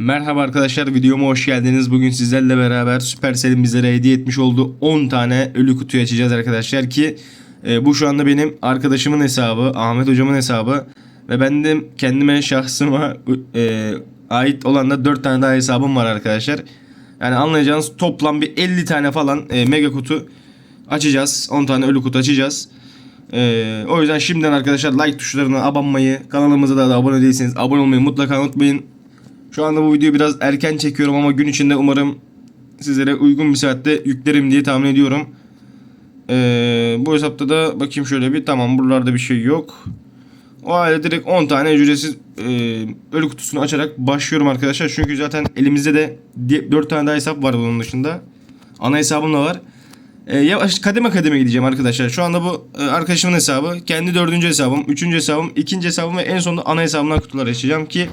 Merhaba arkadaşlar videoma hoş geldiniz. Bugün sizlerle beraber Supercell'in bizlere hediye etmiş olduğu 10 tane ölü kutuyu açacağız arkadaşlar ki e, bu şu anda benim arkadaşımın hesabı, Ahmet hocamın hesabı ve ben de kendime şahsıma e, ait olan da 4 tane daha hesabım var arkadaşlar. Yani anlayacağınız toplam bir 50 tane falan e, mega kutu açacağız. 10 tane ölü kutu açacağız. Ee, o yüzden şimdiden arkadaşlar like tuşlarına abanmayı, kanalımıza da, da abone değilseniz abone olmayı mutlaka unutmayın. Şu anda bu videoyu biraz erken çekiyorum ama gün içinde umarım sizlere uygun bir saatte yüklerim diye tahmin ediyorum. Ee, bu hesapta da bakayım şöyle bir tamam buralarda bir şey yok. O halde direkt 10 tane ücretsiz e, ölü kutusunu açarak başlıyorum arkadaşlar. Çünkü zaten elimizde de 4 tane daha hesap var bunun dışında. Ana hesabım da var. E, yavaş kademe kademe gideceğim arkadaşlar. Şu anda bu e, arkadaşımın hesabı. Kendi dördüncü hesabım. Üçüncü hesabım. ikinci hesabım ve en sonunda ana hesabımdan kutular açacağım ki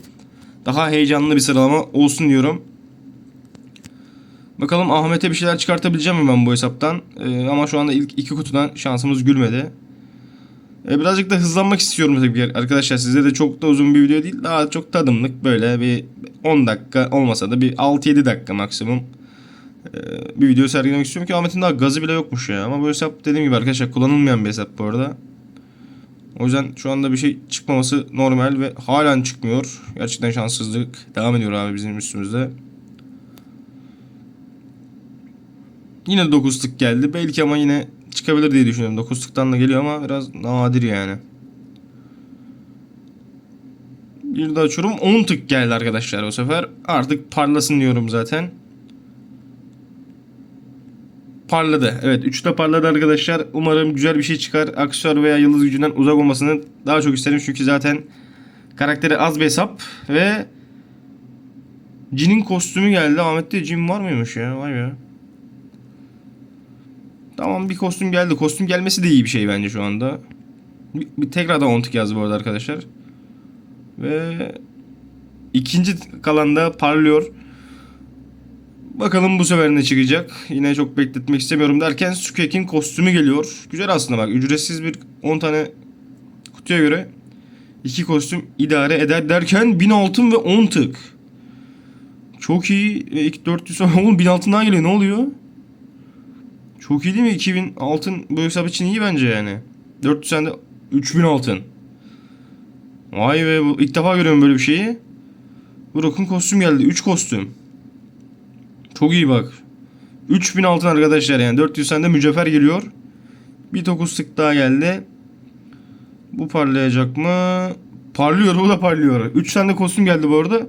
daha heyecanlı bir sıralama olsun diyorum. Bakalım Ahmet'e bir şeyler çıkartabileceğim mi ben bu hesaptan? E, ama şu anda ilk iki kutudan şansımız gülmedi. E, birazcık da hızlanmak istiyorum tabii ki arkadaşlar. Size de çok da uzun bir video değil. Daha çok tadımlık böyle bir 10 dakika olmasa da bir 6-7 dakika maksimum e, bir video sergilemek istiyorum ki Ahmet'in daha gazı bile yokmuş ya. Ama bu hesap dediğim gibi arkadaşlar kullanılmayan bir hesap bu arada. O yüzden şu anda bir şey çıkmaması normal ve halen çıkmıyor. Gerçekten şanssızlık devam ediyor abi bizim üstümüzde. Yine 9 tık geldi. Belki ama yine çıkabilir diye düşünüyorum. 9 tıktan da geliyor ama biraz nadir yani. Bir de açıyorum 10 tık geldi arkadaşlar bu sefer. Artık parlasın diyorum zaten. Parladı. Evet 3'te parladı arkadaşlar. Umarım güzel bir şey çıkar. Aksesuar veya yıldız gücünden uzak olmasını daha çok isterim. Çünkü zaten karakteri az bir hesap. Ve Jin'in kostümü geldi. Ahmet'te Jin var mıymış ya? Vay be. Tamam bir kostüm geldi. Kostüm gelmesi de iyi bir şey bence şu anda. Bir, bir tekrardan 10 tık yazdı bu arada arkadaşlar. Ve ikinci kalanda parlıyor. Bakalım bu sefer ne çıkacak. Yine çok bekletmek istemiyorum derken Sukek'in kostümü geliyor. Güzel aslında bak. Ücretsiz bir 10 tane kutuya göre iki kostüm idare eder derken 1000 altın ve 10 tık. Çok iyi. E, ilk 400 oğlum 1000 altın daha geliyor. Ne oluyor? Çok iyi değil mi? 2000 altın bu hesap için iyi bence yani. 400 tane de 3000 altın. Vay be bu ilk defa görüyorum böyle bir şeyi. Brock'un kostüm geldi. 3 kostüm. Çok iyi bak. 3000 altın arkadaşlar yani. 400 tane de mücevher geliyor. Bir 9 tık daha geldi. Bu parlayacak mı? Parlıyor bu da parlıyor. 3 tane kostüm geldi bu arada.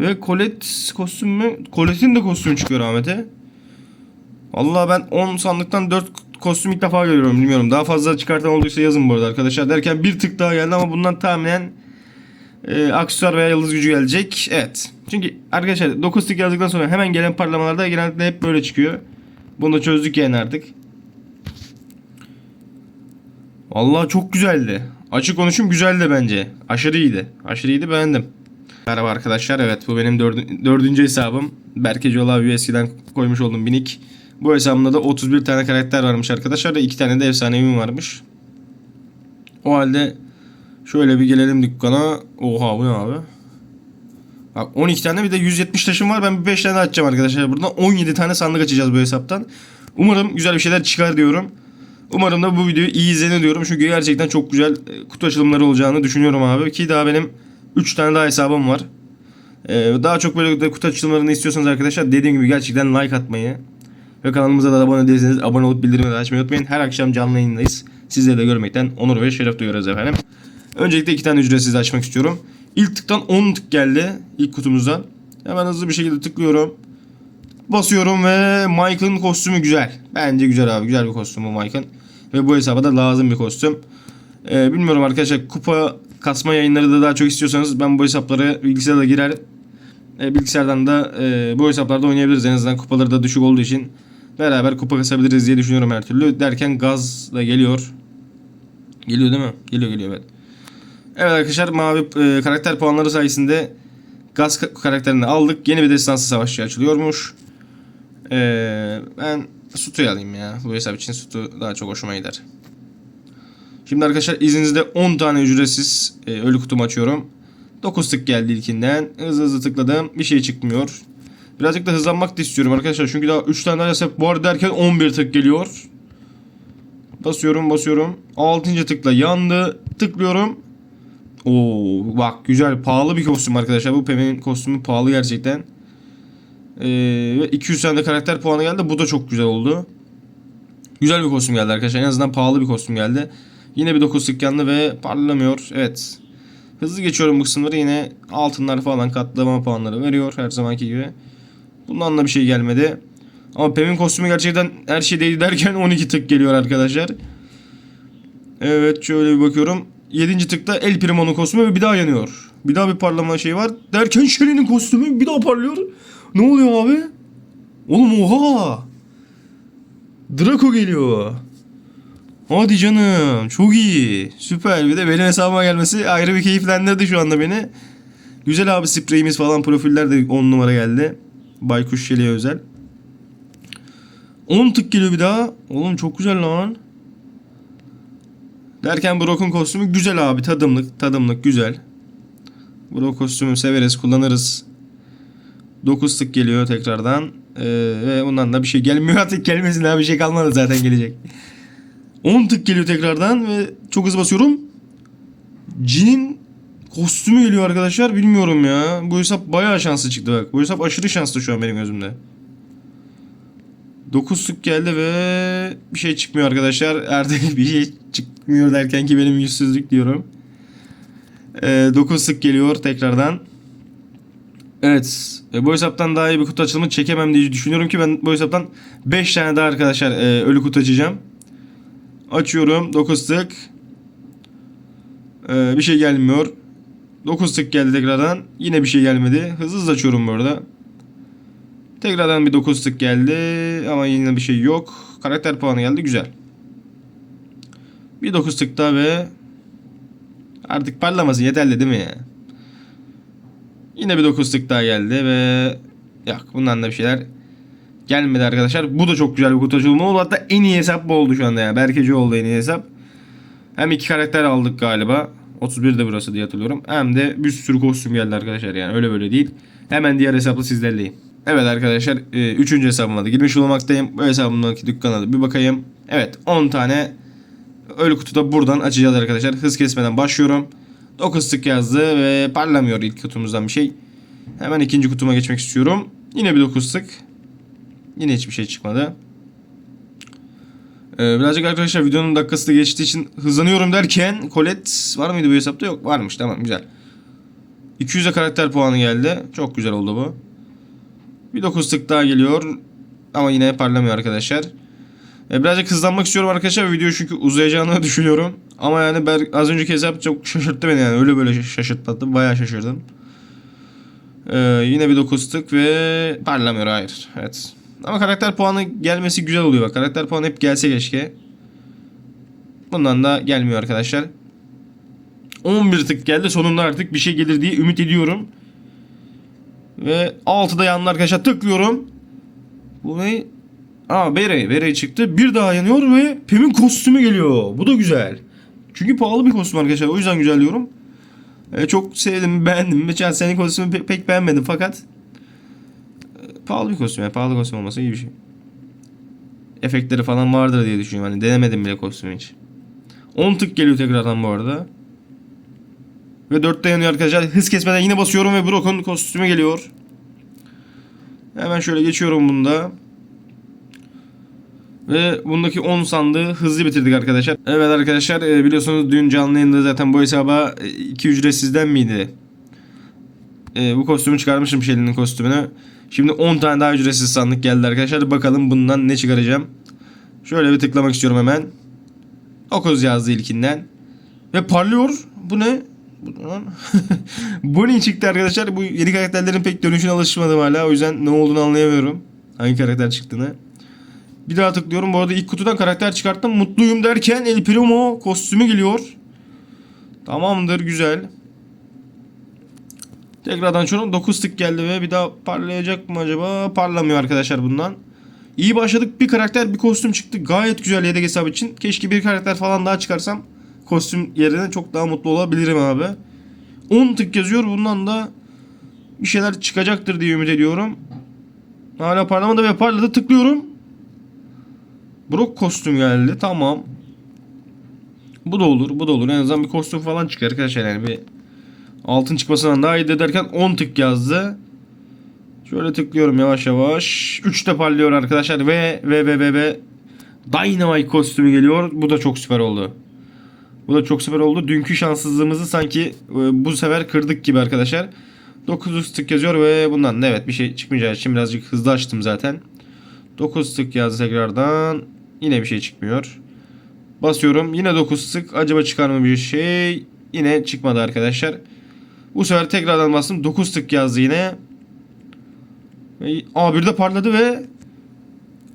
Ve Colette kostüm mü? Colette'in de kostümü çıkıyor Ahmet'e. Vallahi ben 10 sandıktan 4 kostüm ilk defa görüyorum bilmiyorum. Daha fazla çıkartan olduysa yazın bu arada arkadaşlar. Derken bir tık daha geldi ama bundan tahminen e, aksesuar veya yıldız gücü gelecek. Evet. Çünkü arkadaşlar 9 tık yazdıktan sonra hemen gelen parlamalarda genellikle hep böyle çıkıyor. Bunu da çözdük yani artık. Vallahi çok güzeldi. Açık konuşum güzeldi bence. Aşırı iyiydi. Aşırı iyiydi beğendim. Merhaba arkadaşlar. Evet bu benim dördü- dördüncü hesabım. Berke Colavi eskiden koymuş olduğum minik. Bu hesabımda da 31 tane karakter varmış arkadaşlar da 2 tane de efsanevim varmış. O halde şöyle bir gelelim dükkana. Oha bu ne abi? Bak 12 tane bir de 170 taşım var. Ben bir 5 tane açacağım arkadaşlar buradan. 17 tane sandık açacağız bu hesaptan. Umarım güzel bir şeyler çıkar diyorum. Umarım da bu videoyu iyi izlenir diyorum. Çünkü gerçekten çok güzel e, kutu açılımları olacağını düşünüyorum abi. Ki daha benim 3 tane daha hesabım var. Ee, daha çok böyle de kutu açılımlarını istiyorsanız arkadaşlar dediğim gibi gerçekten like atmayı ve kanalımıza da abone değilseniz abone olup bildirimleri açmayı unutmayın. Her akşam canlı yayındayız. Sizleri de görmekten onur ve şeref duyuyoruz efendim. Öncelikle iki tane ücretsiz açmak istiyorum. İlk tıktan 10 tık geldi ilk kutumuzdan. Hemen hızlı bir şekilde tıklıyorum. Basıyorum ve Mike'ın kostümü güzel. Bence güzel abi. Güzel bir kostüm bu Mike'ın. Ve bu hesaba da lazım bir kostüm. Ee, bilmiyorum arkadaşlar kupa kasma yayınları da daha çok istiyorsanız ben bu hesapları bilgisayara da girer. E, bilgisayardan da e, bu hesaplarda oynayabiliriz en azından kupaları da düşük olduğu için beraber kupa kasabiliriz diye düşünüyorum her türlü. Derken gaz da geliyor. Geliyor değil mi? Geliyor geliyor evet. Evet arkadaşlar mavi e, karakter puanları sayesinde gaz ka- karakterini aldık. Yeni bir destansı savaşçı açılıyormuş. E, ben Sutu'yu alayım ya. Bu hesap için Sutu daha çok hoşuma gider. Şimdi arkadaşlar izninizle 10 tane ücretsiz e, ölü kutumu açıyorum. 9 tık geldi ilkinden. Hızlı hızlı tıkladım. Bir şey çıkmıyor. Birazcık da hızlanmak da istiyorum arkadaşlar. Çünkü daha 3 tane hesap var derken 11 tık geliyor. Basıyorum basıyorum. 6. tıkla yandı. Tıklıyorum. Oo bak güzel pahalı bir kostüm arkadaşlar. Bu Pem'in kostümü pahalı gerçekten. Ee, ve 200 tane de karakter puanı geldi. Bu da çok güzel oldu. Güzel bir kostüm geldi arkadaşlar. En azından pahalı bir kostüm geldi. Yine bir 9 tık yandı ve parlamıyor. Evet. Hızlı geçiyorum bu kısımları. Yine altınlar falan katlama puanları veriyor her zamanki gibi. Bundan da bir şey gelmedi. Ama Pem'in kostümü gerçekten her şey değil derken 12 tık geliyor arkadaşlar. Evet şöyle bir bakıyorum. 7. tıkta El Primo'nun kostümü ve bir daha yanıyor. Bir daha bir parlama şey var. Derken Shelly'nin kostümü bir daha parlıyor. Ne oluyor abi? Oğlum oha. Draco geliyor. Hadi canım. Çok iyi. Süper. Bir de benim hesabıma gelmesi ayrı bir keyiflendirdi şu anda beni. Güzel abi spreyimiz falan profiller de 10 numara geldi. Baykuş Şeli'ye özel. 10 tık geliyor bir daha. Oğlum çok güzel lan. Derken Brock'un kostümü güzel abi. Tadımlık, tadımlık güzel. Brock kostümü severiz, kullanırız. 9 tık geliyor tekrardan. Ee, ve bundan da bir şey gelmiyor artık gelmesin daha bir şey kalmadı zaten gelecek. 10 tık geliyor tekrardan ve çok hızlı basıyorum. Jin'in kostümü geliyor arkadaşlar. Bilmiyorum ya. Bu hesap bayağı şanslı çıktı bak. Bu hesap aşırı şanslı şu an benim gözümde. 9 tık geldi ve bir şey çıkmıyor arkadaşlar. Artık bir şey çıkmıyor derken ki benim yüzsüzlük diyorum. 9 tık geliyor tekrardan. Evet. e, bu hesaptan daha iyi bir kutu açılımı çekemem diye düşünüyorum ki ben bu hesaptan 5 tane daha arkadaşlar e, ölü kutu açacağım. Açıyorum. 9 tık. Ee, bir şey gelmiyor. 9 tık geldi tekrardan. Yine bir şey gelmedi. Hızlı hızlı açıyorum bu arada. Tekrardan bir 9 tık geldi. Ama yine bir şey yok. Karakter puanı geldi. Güzel. Bir 9 tık daha ve artık parlamasın yeterli değil mi ya? Yine bir 9 tık daha geldi ve yok bundan da bir şeyler gelmedi arkadaşlar. Bu da çok güzel bir kutu açılımı oldu. Hatta en iyi hesap bu oldu şu anda ya. Berkeci oldu en iyi hesap. Hem iki karakter aldık galiba. 31 de burası diye hatırlıyorum. Hem de bir sürü kostüm geldi arkadaşlar yani öyle böyle değil. Hemen diğer hesapla sizlerleyim. Evet arkadaşlar 3. hesabıma da girmiş bulunmaktayım. Bu hesabımdaki dükkana da bir bakayım. Evet 10 tane ölü kutuda buradan açacağız arkadaşlar. Hız kesmeden başlıyorum. 9 tık yazdı ve parlamıyor ilk kutumuzdan bir şey. Hemen ikinci kutuma geçmek istiyorum. Yine bir 9 tık. Yine hiçbir şey çıkmadı. Ee, birazcık arkadaşlar videonun dakikası da geçtiği için hızlanıyorum derken Colette var mıydı bu hesapta? Yok varmış tamam güzel. 200'e karakter puanı geldi. Çok güzel oldu bu. Bir 9 tık daha geliyor. Ama yine parlamıyor arkadaşlar. Ee, birazcık hızlanmak istiyorum arkadaşlar. Video çünkü uzayacağını düşünüyorum. Ama yani ben, az önceki hesap çok şaşırttı beni yani. Öyle böyle şaşırtmadı. Bayağı şaşırdım. Ee, yine bir 9 tık ve parlamıyor hayır. Evet. Ama karakter puanı gelmesi güzel oluyor bak. Karakter puanı hep gelse keşke. Bundan da gelmiyor arkadaşlar. 11 tık geldi. Sonunda artık bir şey gelir diye ümit ediyorum. Ve 6'da yandı arkadaşlar. Tıklıyorum. Bu ne? Aa Bere. Bere çıktı. Bir daha yanıyor ve Pem'in kostümü geliyor. Bu da güzel. Çünkü pahalı bir kostüm arkadaşlar. O yüzden güzel diyorum. Ee, çok sevdim, beğendim. Geçen senin kostümü pe- pek beğenmedim fakat pahalı bir kostüm ya. Pahalı kostüm olması iyi bir şey. Efektleri falan vardır diye düşünüyorum. Hani denemedim bile kostümü hiç. 10 tık geliyor tekrardan bu arada. Ve 4'te yanıyor arkadaşlar. Hız kesmeden yine basıyorum ve Brock'un kostümü geliyor. Hemen şöyle geçiyorum bunda. Ve bundaki 10 sandığı hızlı bitirdik arkadaşlar. Evet arkadaşlar e, biliyorsunuz dün canlı yayında zaten bu hesaba 2 ücretsizden miydi? E, bu kostümü çıkarmışım Shelly'nin kostümünü. Şimdi 10 tane daha ücretsiz sandık geldi arkadaşlar. Bakalım bundan ne çıkaracağım. Şöyle bir tıklamak istiyorum hemen. 9 yazdı ilkinden. Ve parlıyor. Bu ne? Ne çıktı arkadaşlar? Bu yeni karakterlerin pek dönüşüne alışmadım hala. O yüzden ne olduğunu anlayamıyorum. Hangi karakter çıktığını. Bir daha tıklıyorum. Bu arada ilk kutudan karakter çıkarttım. Mutluyum derken El Primo kostümü geliyor. Tamamdır güzel. Tekrardan şunu 9 tık geldi ve bir daha parlayacak mı acaba? Parlamıyor arkadaşlar bundan. İyi başladık. Bir karakter bir kostüm çıktı. Gayet güzel yedek hesap için. Keşke bir karakter falan daha çıkarsam kostüm yerine çok daha mutlu olabilirim abi. 10 tık yazıyor. Bundan da bir şeyler çıkacaktır diye ümit ediyorum. Hala parlamadı ve parladı. Tıklıyorum. Brock kostüm geldi. Tamam. Bu da olur. Bu da olur. En azından bir kostüm falan çıkar arkadaşlar. Yani bir altın çıkmasından daha iyi de derken 10 tık yazdı. Şöyle tıklıyorum yavaş yavaş. 3 de parlıyor arkadaşlar. Ve ve ve ve ve Dynamite kostümü geliyor. Bu da çok süper oldu. Bu da çok süper oldu. Dünkü şanssızlığımızı sanki e, bu sefer kırdık gibi arkadaşlar. 900 tık yazıyor ve bundan da evet bir şey çıkmayacağı için birazcık hızlı açtım zaten. 9 tık yazdı tekrardan. Yine bir şey çıkmıyor. Basıyorum. Yine 9 tık. Acaba çıkar mı bir şey? Yine çıkmadı arkadaşlar. Bu sefer tekrardan bastım. 9 tık yazdı yine. Ve A1'de parladı ve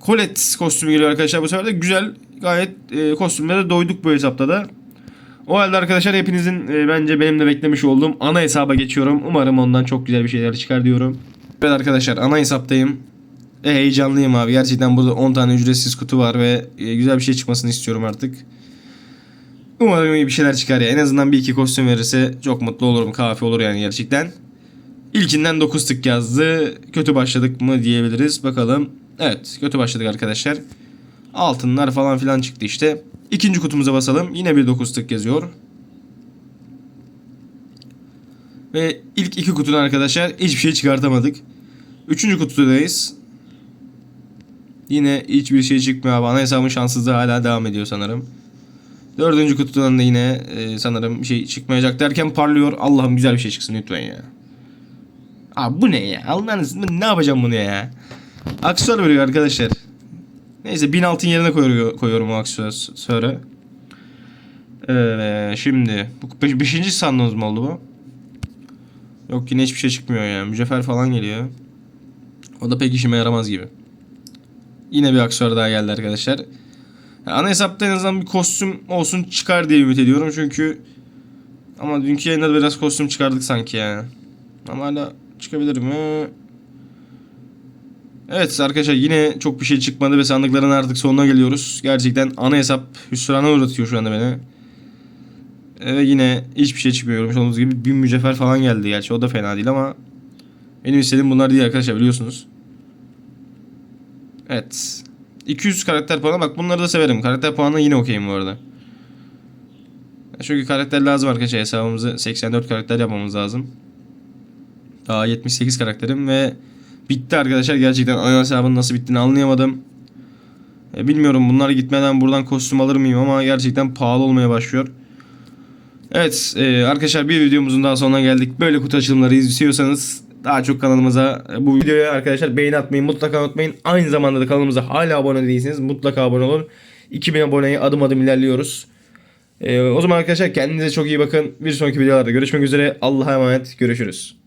Colette kostümü geliyor arkadaşlar. Bu sefer de güzel. Gayet e, kostümlere doyduk bu hesapta da. O halde arkadaşlar hepinizin e, bence benim de beklemiş olduğum ana hesaba geçiyorum. Umarım ondan çok güzel bir şeyler çıkar diyorum. Evet arkadaşlar ana hesaptayım. E, heyecanlıyım abi. Gerçekten burada 10 tane ücretsiz kutu var ve e, güzel bir şey çıkmasını istiyorum artık. Umarım iyi bir şeyler çıkar ya. En azından bir iki kostüm verirse çok mutlu olurum. Kafi olur yani gerçekten. İlkinden 9 tık yazdı. Kötü başladık mı diyebiliriz. Bakalım. Evet kötü başladık arkadaşlar. Altınlar falan filan çıktı işte. İkinci kutumuza basalım. Yine bir 9 tık yazıyor. Ve ilk iki kutudan arkadaşlar hiçbir şey çıkartamadık. Üçüncü kutudayız. Yine hiçbir şey çıkmıyor abi. Ana hesabın şanssızlığı hala devam ediyor sanırım. Dördüncü kutudan da yine e, sanırım bir şey çıkmayacak derken parlıyor. Allah'ım güzel bir şey çıksın lütfen ya. Abi bu ne ya? Allah'ınız ne yapacağım bunu ya? Aksesuar veriyor arkadaşlar. Neyse 1000 altın yerine koyuyor, koyuyorum o aksesuarı. Ee, şimdi bu beş, beşinci sandığımız mı oldu bu? Yok yine hiçbir şey çıkmıyor ya. Mücevher falan geliyor. O da pek işime yaramaz gibi. Yine bir aksesuar daha geldi arkadaşlar. Ya ana hesapta en azından bir kostüm olsun çıkar diye ümit ediyorum çünkü ama dünkü yayında da biraz kostüm çıkardık sanki yani. Ama hala çıkabilir mi? Evet arkadaşlar yine çok bir şey çıkmadı ve sandıkların artık sonuna geliyoruz. Gerçekten ana hesap hüsrana uğratıyor şu anda beni. Ve yine hiçbir şey çıkmıyor. Olduğunuz gibi bir mücevher falan geldi gerçi o da fena değil ama benim istediğim bunlar değil arkadaşlar biliyorsunuz. Evet. 200 karakter puanı bak bunları da severim. Karakter puanına yine okeyim bu arada. Çünkü karakter lazım arkadaşlar hesabımızı 84 karakter yapmamız lazım. Daha 78 karakterim ve bitti arkadaşlar gerçekten ana hesabın nasıl bittiğini anlayamadım. E, bilmiyorum bunlar gitmeden buradan kostüm alır mıyım ama gerçekten pahalı olmaya başlıyor. Evet e, arkadaşlar bir videomuzun daha sonuna geldik. Böyle kutu açılımları izliyorsanız daha çok kanalımıza e, bu videoya arkadaşlar beğeni atmayı mutlaka unutmayın. Aynı zamanda da kanalımıza hala abone değilseniz mutlaka abone olun. 2000 aboneye adım adım ilerliyoruz. E, o zaman arkadaşlar kendinize çok iyi bakın. Bir sonraki videolarda görüşmek üzere. Allah'a emanet. Görüşürüz.